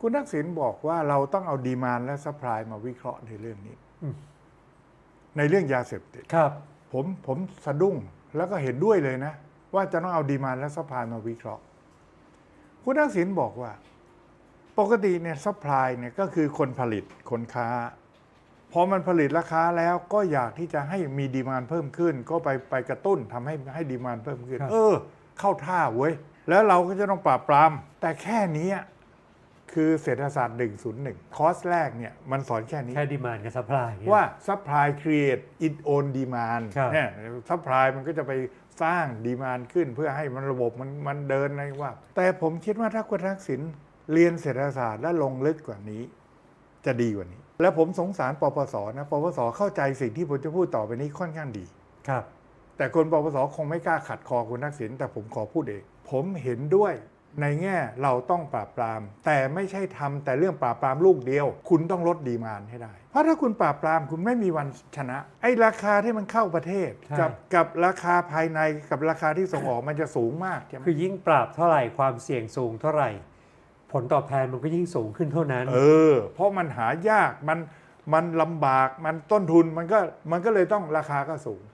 คุณทักษิณบอกว่าเราต้องเอาดีมานและซัพพลายมาวิเคราะห์ในเรื่องนี้อืมในเรื่องยาเสพติดครับ ผมผมสะดุ้งแล้วก็เห็นด้วยเลยนะ ว่าจะต้องเอาดีมานและซัพพลายมาวิเคราะห์ คุณทักษิณบอกว่า ปกติเนี่ยซัพพลายเนี่ยก็คือคนผลิตคนค้าพอมันผลิตราคาแล้วก็อยากที่จะให้มีดีมานเพิ่มขึ้น ก็ไปไปกระตุ้นทำให้ให้ดีมานเพิ่มขึ้นครับเออ เข้าท่าเว้ยแล้วเราก็จะต้องปราบปราม แต่แค่นี้อะ คือเศรษฐศาสตร์ 101 คอร์สแรกเนี่ยมันสอนแค่นี้ แค่ดีมานกับซัพพลายว่า supply create its own demand ครับเนี่ย supply มันก็จะไปสร้างดีมานขึ้นเพื่อให้มันระบบมันมันเดินอะไรว่า แต่ผมคิดว่าถ้าคุณทักษิณเรียนเศรษฐศาสตร์และลงลึกกว่านี้ จะดีกว่านี้ แล้วผมสงสารปปสนะปปสเข้าใจสิ่งที่ผมจะพูดต่อไปนี้ค่อนข้างดีครับ แต่คนปปสคงไม่กล้าขัดคอคุณทักษิณแต่ผมขอพูดเองผมเห็นด้วย ในแง่เราต้องปราบปราม แต่ไม่ใช่ทำแต่เรื่องปราบปรามลูกเดียว คุณต้องลดดีมานให้ได้ เพราะถ้าคุณปราบปรามคุณไม่มีวันชนะ ไอ้ราคาที่มันเข้าประเทศใช่กับกับราคาภายในกับราคาที่ส่งออกมันจะสูงมากใช่ไหมคือยิ่งปราบเท่าไหร่ความเสี่ยงสูงเท่าไหร่ ผลตอบแทนมันก็ยิ่งสูงขึ้นเท่านั้น เออ เพราะมันหายากมันมันลำบากมันต้นทุนมันก็มันก็เลยต้องราคาก็สูง